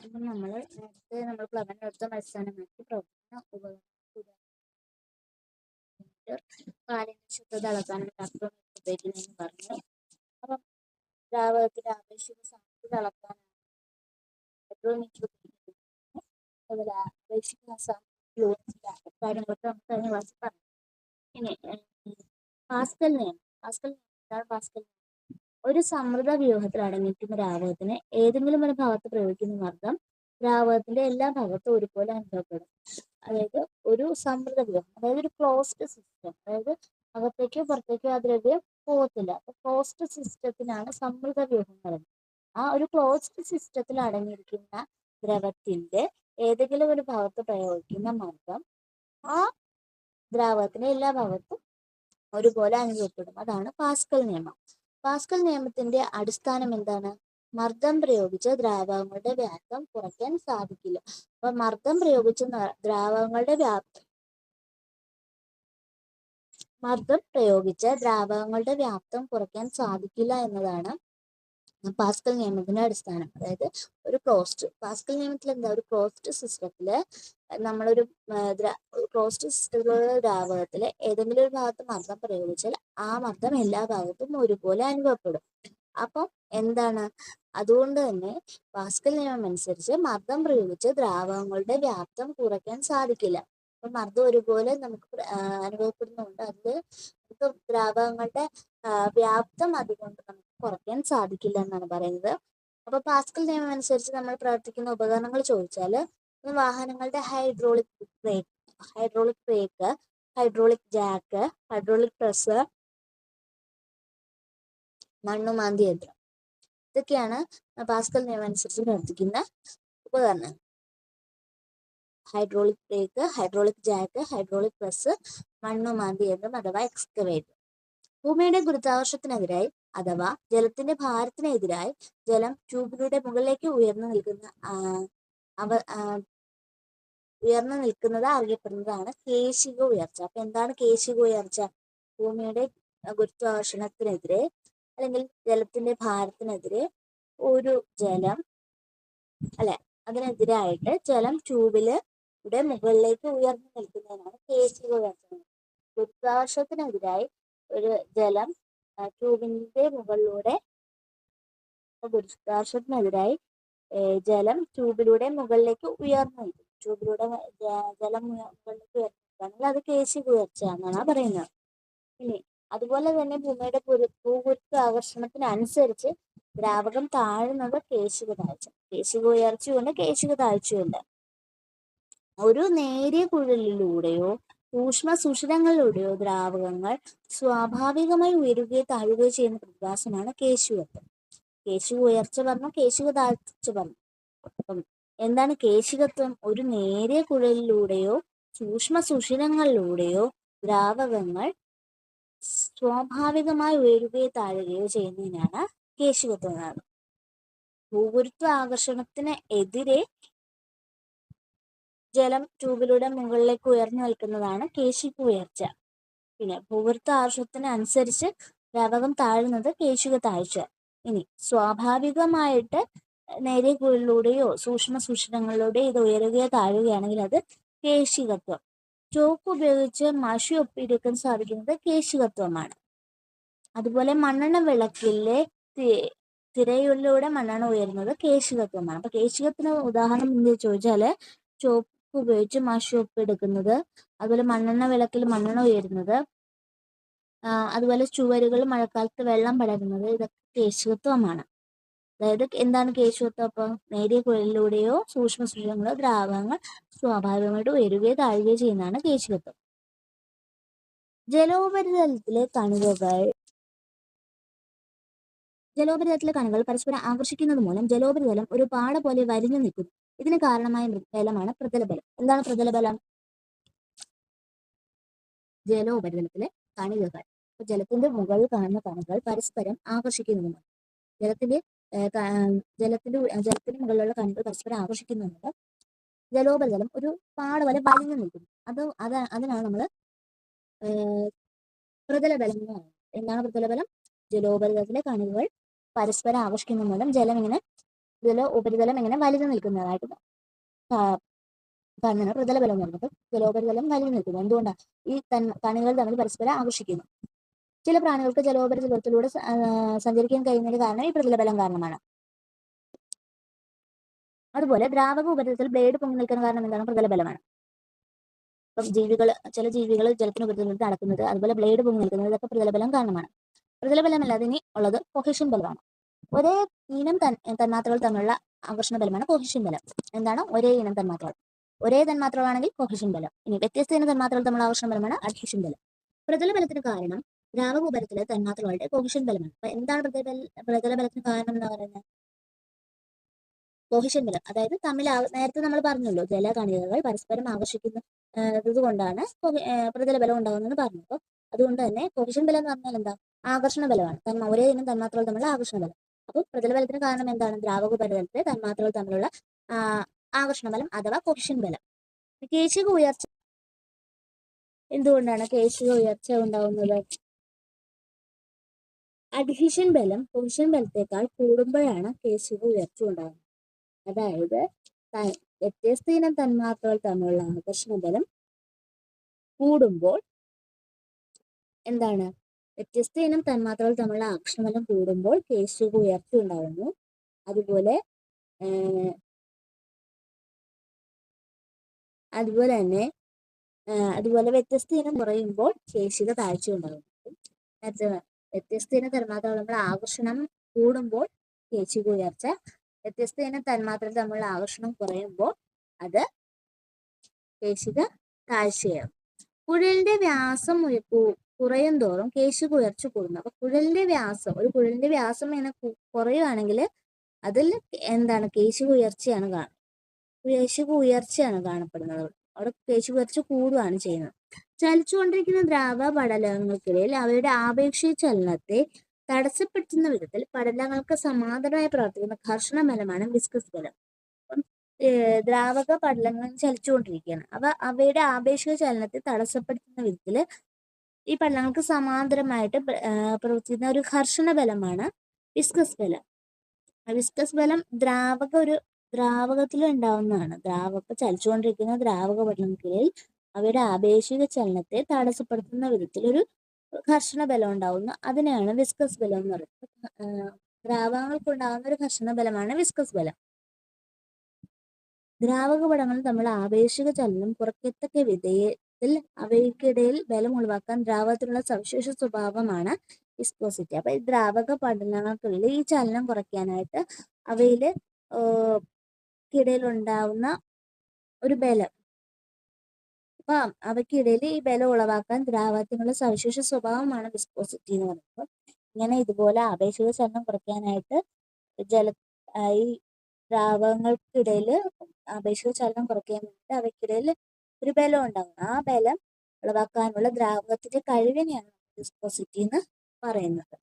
അപ്പം നമ്മൾ നേരത്തെ നമ്മൾ പ്ലവൻ എടുത്ത അടിസ്ഥാനമാക്കി പ്രവർത്തന ഉപകരണം പാലിന്റെ ശുദ്ധത അളക്കാനും തത്വം ഉപയോഗിക്കുന്നതെന്ന് പറഞ്ഞു. അപ്പം ദ്രാവകത്തിന്റെ ആപേക്ഷിക സാന്ദ്രത അളക്കാനാണ് അതുപോലെ ആപേക്ഷിക സാന്ദ്രത കൊണ്ട് നമുക്ക് കഴിഞ്ഞ ക്ലാസ്സിൽ പറഞ്ഞു. ഇനി പാസ്കൽ നിയമം. പാസ്കൽ നിയമം പാസ്കൽ ഒരു സമൃദ്ധ വ്യൂഹത്തിൽ അടങ്ങിയിരിക്കുന്ന ദ്രാവകത്തിന് ഏതെങ്കിലും ഒരു ഭാഗത്ത് പ്രയോഗിക്കുന്ന മർദ്ദം ദ്രാവകത്തിന്റെ എല്ലാ ഭാഗത്തും ഒരുപോലെ അനുഭവപ്പെടും. അതായത് ഒരു സമൃദ്ധ വ്യൂഹം അതായത് ഒരു ക്ലോസ്ഡ് സിസ്റ്റം അതായത് അകത്തേക്കോ പുറത്തേക്കോ ആ ദ്രവ്യം പോകത്തില്ല. അപ്പൊ ക്ലോസ്ഡ് സിസ്റ്റത്തിനാണ് സമൃദ്ധ വ്യൂഹം പറയുന്നത്. ആ ഒരു ക്ലോസ്ഡ് സിസ്റ്റത്തിൽ അടങ്ങിയിരിക്കുന്ന ദ്രവത്തിന്റെ ഏതെങ്കിലും ഒരു ഭാഗത്ത് പ്രയോഗിക്കുന്ന മർദ്ദം ആ ദ്രാവകത്തിന്റെ എല്ലാ ഭാഗത്തും ഒരുപോലെ അനുഭവപ്പെടും. അതാണ് പാസ്കൽ നിയമം. പാസ്കൽ നിയമത്തിന്റെ അടിസ്ഥാനം എന്താണ്? മർദ്ദം പ്രയോഗിച്ച് ദ്രാവകങ്ങളുടെ വ്യാപ്തം കുറയ്ക്കാൻ സാധിക്കില്ല. അപ്പൊ മർദ്ദം പ്രയോഗിച്ച് ദ്രാവകങ്ങളുടെ വ്യാപ്തം മർദ്ദം പ്രയോഗിച്ച് ദ്രാവകങ്ങളുടെ വ്യാപ്തം കുറയ്ക്കാൻ സാധിക്കില്ല എന്നതാണ് പാസ്കൽ നിയമത്തിന്റെ അടിസ്ഥാനം. അതായത് ഒരു ക്ലോസ്ഡ് പാസ്കൽ നിയമത്തിൽ എന്താ? ഒരു ക്ലോസ്ഡ് സിസ്റ്റത്തിൽ നമ്മളൊരു ക്ലോസ്ഡ് സിസ്റ്റത്തിലുള്ള ദ്രാവകത്തിൽ ഏതെങ്കിലും ഒരു ഭാഗത്ത് മർദ്ദം പ്രയോഗിച്ചാൽ ആ മർദ്ദം എല്ലാ ഭാഗത്തും ഒരുപോലെ അനുഭവപ്പെടും. അപ്പം എന്താണ്? അതുകൊണ്ട് തന്നെ പാസ്കൽ നിയമം അനുസരിച്ച് മർദ്ദം പ്രയോഗിച്ച് ദ്രാവകങ്ങളുടെ വ്യാപ്തം കുറയ്ക്കാൻ സാധിക്കില്ല. അപ്പൊ മർദ്ദം ഒരുപോലെ നമുക്ക് അനുഭവപ്പെടുന്നുണ്ട്. നമുക്ക് ദ്രാവകങ്ങളുടെ വ്യാപ്തം അതുകൊണ്ട് നമുക്ക് കുറയ്ക്കാൻ സാധിക്കില്ല എന്നാണ് പറയുന്നത്. അപ്പൊ പാസ്കൽ നിയമം അനുസരിച്ച് നമ്മൾ പ്രവർത്തിക്കുന്ന ഉപകരണങ്ങൾ ചോദിച്ചാൽ വാഹനങ്ങളുടെ hydraulic brake hydraulic brake hydraulic jack hydraulic press മണ്ണുമാന്തി യന്ത്രം. ഇതൊക്കെയാണ് പാസ്കൽ നിയമം അനുസരിച്ച് പ്രവർത്തിക്കുന്ന ഉപകരണങ്ങൾ. Hydraulic brake hydraulic jack hydraulic press മണ്ണുമാന്തി യന്ത്രം അഥവാ എക്സ്കവേറ്റർ. ഭൂമിയുടെ ഗുരുത്വാകർഷത്തിനെതിരായി അഥവാ ജലത്തിന്റെ ഭാരത്തിനെതിരായി ജലം ട്യൂബിലൂടെ മുകളിലേക്ക് ഉയർന്നു നിൽക്കുന്ന അവ ഉയർന്നു നിൽക്കുന്നത് അറിയപ്പെടുന്നതാണ് കേശിക ഉയർച്ച. അപ്പൊ എന്താണ് കേശിക ഉയർച്ച? ഭൂമിയുടെ ഗുരുത്വാകർഷണത്തിനെതിരെ അല്ലെങ്കിൽ ജലത്തിന്റെ ഭാരത്തിനെതിരെ ഒരു ജലം അല്ലെ അതിനെതിരായിട്ട് ജലം ട്യൂബിൽ ഇവിടെ മുകളിലേക്ക് ഉയർന്നു നിൽക്കുന്നതിനാണ് കേശിക ഉയർച്ച. ഗുരുത്വാകർഷണത്തിനെതിരായി ഒരു ജലം ട്യൂബിന്റെ മുകളിലൂടെ ഗുരുത്വാകർഷണത്തിനെതിരായി ജലം ട്യൂബിലൂടെ മുകളിലേക്ക് ഉയർന്നു ട്യൂബിലൂടെ ജലം മുകളിലേക്ക് ഉയർന്നിട്ടാണെങ്കിൽ അത് കേശി ഉയർച്ച എന്നാണ് പറയുന്നത്. ഇനി അതുപോലെ തന്നെ ഭൂമിയുടെ ഭൂഗുരുത്വ ആകർഷണത്തിനനുസരിച്ച് ദ്രാവകം താഴുന്നത് കേശിക താഴ്ച. കേശിക ഉയർച്ചയുണ്ട് കേശിക താഴ്ചയുണ്ട്. ഒരു നേരിയ കുഴലിലൂടെയോ സൂക്ഷ്മ സുഷിരങ്ങളിലൂടെയോ ദ്രാവകങ്ങൾ സ്വാഭാവികമായി ഉയരുകയോ താഴുകയോ ചെയ്യുന്ന പ്രതിഭാസമാണ് കേശുവത്വം കേശിക ഉയർച്ച പറഞ്ഞു കേശിക താഴ്ച പറഞ്ഞു. അപ്പം എന്താണ് കേശികത്വം ഒരു നേരിയ കുഴലിലൂടെയോ സൂക്ഷ്മ സുഷിരങ്ങളിലൂടെയോ ദ്രാവകങ്ങൾ സ്വാഭാവികമായി ഉയരുകയോ താഴുകയോ ചെയ്യുന്നതിനാണ് കേശികത്വം എന്നാണ് ഭൂഗുരുത്വ ആകർഷണത്തിന് എതിരെ ജലം ട്യൂബിലൂടെ മുകളിലേക്ക് ഉയർന്നു നിൽക്കുന്നതാണ് കേശിക ഉയർച്ച. പിന്നെ ഭൂവൃത്ത ആർഷത്തിന് അനുസരിച്ച് ദ്രാവകം താഴുന്നത് കേശിക താഴ്ച. ഇനി സ്വാഭാവികമായിട്ട് നേരിയ കുഴലിലൂടെയോ സൂക്ഷ്മ സൂക്ഷ്മങ്ങളിലൂടെയോ ഇത് ഉയരുകയോ താഴുകയാണെങ്കിൽ അത് കേശികത്വം. ചോക്ക് ഉപയോഗിച്ച് മഷി ഒപ്പിയെടുക്കാൻ സാധിക്കുന്നത് കേശികത്വമാണ്. അതുപോലെ മണ്ണെണ്ണ വിളക്കിലെ തിരയിലൂടെ മണ്ണെണ്ണ ഉയരുന്നത് കേശികത്വമാണ്. അപ്പൊ കേശികത്തിന് ഉദാഹരണം എന്ത് ചോദിച്ചാൽ ചോപ്പ് ഉപയോഗിച്ച് മഷി ഒപ്പിയെടുക്കുന്നത് അതുപോലെ മണ്ണെണ്ണ വിളക്കിൽ മണ്ണെണ്ണ ഉയരുന്നത്. അതുപോലെ ചുവരുകൾ മഴക്കാലത്ത് വെള്ളം പടരുന്നത്. ഇതൊക്കെ കേശവത്വമാണ് അതായത് എന്താണ് കേശവത്വം അപ്പൊ നേരിയ കുഴലിലൂടെയോ സൂക്ഷ്മ സൂക്ഷ്മങ്ങളോ ദ്രാവകങ്ങൾ സ്വാഭാവികമായിട്ട് ഉയരുകയോ താഴുകയോ ചെയ്യുന്നതാണ് കേശവത്വം ജലോപരിതലത്തിലെ കണികകൾ ജലോപരിതലത്തിലെ കണികൾ പരസ്പരം ആകർഷിക്കുന്നത് മൂലം ജലോപരിതലം ഒരു പാട പോലെ വരിഞ്ഞു നിൽക്കുന്നു. ഇതിന് കാരണമായ ബലമാണ് പ്രതലബലം എന്താണ് പ്രതലബലം ജലോപരിതലത്തിലെ കണികകൾ. ജലത്തിന്റെ മുകളിൽ കാണുന്ന കണികൾ പരസ്പരം ആകർഷിക്കുന്നതുമാണ്. ജലത്തിന്റെ ജലത്തിന്റെ ജലത്തിന് മുകളിലുള്ള കണികൾ പരസ്പരം ആകർഷിക്കുന്നുണ്ട് ജലോപരിതലം ഒരു പാട് പോലെ വലിഞ്ഞു നിൽക്കുന്നു. അത് അത് അതിനാണ് നമ്മൾ പ്രതലബലം എന്താണ് പ്രതലബലം ജലോപരിതലത്തിലെ കണികകൾ പരസ്പരം ആകർഷിക്കുന്ന മൂലം ജലം ഇങ്ങനെ ഇതിൽ ഉപരിതലം എങ്ങനെ വലിഞ്ഞു നിൽക്കുന്നതായിട്ട് കാണുന്നതാണ് പ്രതലബലം എന്ന് പറയുന്നത് ജലോപരിതലം വലിഞ്ഞു നിൽക്കുന്നു. എന്തുകൊണ്ടാണ് ഈ കണികൾ തമ്മിൽ പരസ്പരം ആകർഷിക്കുന്നു ചില പ്രാണികൾക്ക് ജലോപരിതലത്തിലൂടെ സഞ്ചരിക്കാൻ കഴിയുന്നതിന് കാരണം ഈ പ്രതലബലം കാരണമാണ്. അതുപോലെ ദ്രാവക ഉപരിതലത്തിൽ ബ്ലേഡ് പൊങ്ങി നിൽക്കുന്ന കാരണം എന്താണ്? പ്രതലബലമാണ്. ഇപ്പം ജീവികൾ ചില ജീവികൾ ജലത്തിന് ഉപരിതലത്തിൽ നടക്കുന്നത് അതുപോലെ ബ്ലേഡ് പൊങ്ങി നിൽക്കുന്നത് ഇതൊക്കെ പ്രതലബലം കാരണമാണ്. പ്രതലബലമല്ലാതെ ഇനി ഉള്ളത് കൊഹേഷൻ ബലമാണ്. ഒരേ ഇനം തന്മാത്രകൾ തമ്മിലുള്ള ആകർഷണ ബലമാണ് കോഹിഷൻ ബലം. എന്താണ്? ഒരേ ഇനം തന്മാത്രകൾ. ഒരേ തന്മാത്രകളാണെങ്കിൽ കോഹിഷൻ ബലം. ഇനി വ്യത്യസ്ത ഇനം തന്മാത്രകൾ തമ്മിലുള്ള ആകർഷണ ബലമാണ് അഡ്ഹിഷൻ ബലം. പ്രതലബലത്തിന് കാരണം ദ്രാവക ഉപരിതല തന്മാത്രകളുടെ കോഹിഷൻ ബലമാണ്. അപ്പൊ എന്താണ് പ്രതല പ്രതലബലത്തിന് കാരണം എന്ന് പറയുന്നത് കോഹിഷൻ ബലം. അതായത് തമ്മിൽ നേരത്തെ നമ്മൾ പറഞ്ഞല്ലോ ജലകണികകൾ പരസ്പരം ആകർഷിക്കുന്ന കൊണ്ടാണ് പ്രതലബലം ഉണ്ടാകുന്നതെന്ന് പറഞ്ഞു അപ്പോൾ അതുകൊണ്ട് തന്നെ കോഹിഷൻ ബലം എന്ന് പറഞ്ഞാൽ എന്താ? ആകർഷണ ബലമാണ്. തന്മ ഒരേ ഇനം തന്മാത്രകൾ തമ്മിലുള്ള ആകർഷണ ബലം. അപ്പോൾ പ്രതലബലത്തിന് കാരണം എന്താണ്? ദ്രാവക ഉപരിതലത്തിലെ തന്മാത്രകൾ തമ്മിലുള്ള ആകർഷണ ബലം അഥവാ കൊഹിഷൻ ബലം. കേശിക ഉയർച്ച എന്തുകൊണ്ടാണ് കേശിക ഉയർച്ച ഉണ്ടാവുന്നത്? അഡ്ഹിഷൻ ബലം കൊഹിഷൻ ബലത്തെക്കാൾ കൂടുമ്പോഴാണ് കേശിക ഉയർച്ച ഉണ്ടാകുന്നത് അതായത് വ്യത്യസ്ത ഇനം തന്മാത്രകൾ തമ്മിലുള്ള ആകർഷണ ബലം കൂടുമ്പോൾ എന്താണ്? വ്യത്യസ്ത ഇനം തന്മാത്രകൾ തമ്മിലുള്ള ആകർഷണ ബലം കൂടുമ്പോൾ കേശുക ഉയർച്ച ഉണ്ടാകുന്നു. അതുപോലെ അതുപോലെ തന്നെ അതുപോലെ വ്യത്യസ്ത ഇനം കുറയുമ്പോൾ കേശിക താഴ്ച ഉണ്ടാകുന്നു. വ്യത്യസ്ത ഇനം തന്മാത്രകൾ നമ്മൾ ആകർഷണം കൂടുമ്പോൾ കേശിക ഉയർച്ച. വ്യത്യസ്ത ഇനം തന്മാത്രകൾ തമ്മിലുള്ള ആകർഷണം കുറയുമ്പോൾ അത് കേശിക താഴ്ചയാകും കുഴലിന്റെ വ്യാസം കുറയും തോറും കേശു കുയർച്ച കൂടുന്നു. അപ്പൊ കുഴലിന്റെ വ്യാസം ഒരു കുഴലിന്റെ വ്യാസം ഇങ്ങനെ കുറയുകയാണെങ്കിൽ അതിൽ എന്താണ്? കേശു ഉയർച്ചയാണ് കാണുന്നത് കേശു ഉയർച്ചയാണ് കാണപ്പെടുന്നത്. അവിടെ കേശു ഉയർച്ച കൂടുകയാണ് ചെയ്യുന്നത്. ചലിച്ചുകൊണ്ടിരിക്കുന്ന ദ്രാവ പടലങ്ങൾക്കിടയിൽ അവയുടെ ആപേക്ഷിക ചലനത്തെ തടസ്സപ്പെടുത്തുന്ന വിധത്തിൽ പടലങ്ങൾക്ക് സമാന്തരമായി പ്രവർത്തിക്കുന്ന ഘർഷണ ബലമാണ് വിസ്കസ് ബലം. ദ്രാവക പടലങ്ങൾ ചലിച്ചുകൊണ്ടിരിക്കുകയാണ്. അവ അവയുടെ ആപേക്ഷിക ചലനത്തെ തടസ്സപ്പെടുത്തുന്ന വിധത്തിൽ ഈ പടലങ്ങൾക്ക് സമാന്തരമായിട്ട് പ്രവർത്തിക്കുന്ന ഒരു ഘർഷണ ബലമാണ് വിസ്കസ് ബലം. വിസ്കസ് ബലം ദ്രാവക ഒരു ദ്രാവകത്തിൽ ഉണ്ടാവുന്നതാണ്. ദ്രാവക ചലിച്ചുകൊണ്ടിരിക്കുന്ന ദ്രാവക പടലങ്ങൾക്കിടയിൽ അവയുടെ ആപേക്ഷിക ചലനത്തെ തടസ്സപ്പെടുത്തുന്ന വിധത്തിൽ ഒരു ഘർഷണ ബലം ഉണ്ടാവുന്നു. അതിനെയാണ് വിസ്കസ് ബലം എന്ന് പറയുന്നത്. ദ്രാവകങ്ങൾക്ക് ഉണ്ടാകുന്ന ഒരു ഘർഷണ ബലമാണ് വിസ്കസ് ബലം. ദ്രാവക പടങ്ങൾ തമ്മിൽ ആപേക്ഷിക ചലനം കുറയ്ക്കത്തക്ക വിധേയത്തിൽ അവയ്ക്കിടയിൽ ബലം ഒഴിവാക്കാൻ ദ്രാവകത്തിനുള്ള സവിശേഷ സ്വഭാവമാണ് വിസ്കോസിറ്റി അപ്പൊ ഈ ദ്രാവക പഠനങ്ങൾക്കുള്ളിൽ ഈ ചലനം കുറയ്ക്കാനായിട്ട് അവയിൽ ഉണ്ടാവുന്ന ഒരു ബലം. അപ്പൊ അവയ്ക്കിടയിൽ ഈ ബലം ഉളവാക്കാൻ ദ്രാവകത്തിനുള്ള സവിശേഷ സ്വഭാവമാണ് വിസ്കോസിറ്റി എന്ന് പറയുന്നത്. ഇങ്ങനെ ഇതുപോലെ ആപേക്ഷിക ചലനം കുറയ്ക്കാനായിട്ട് ജല ഈ ദ്രാവകങ്ങൾക്കിടയിൽ ആപേക്ഷിക ചലനം കുറയ്ക്കാൻ വേണ്ടി അവയ്ക്കിടയിൽ ഒരു ബലം ഉണ്ടാകും ആ ബലം ഉളവാക്കാനുള്ള ദ്രാവകത്തിന്റെ കഴിവിനെയാണ് വിസ്കോസിറ്റി എന്ന് പറയുന്നത്.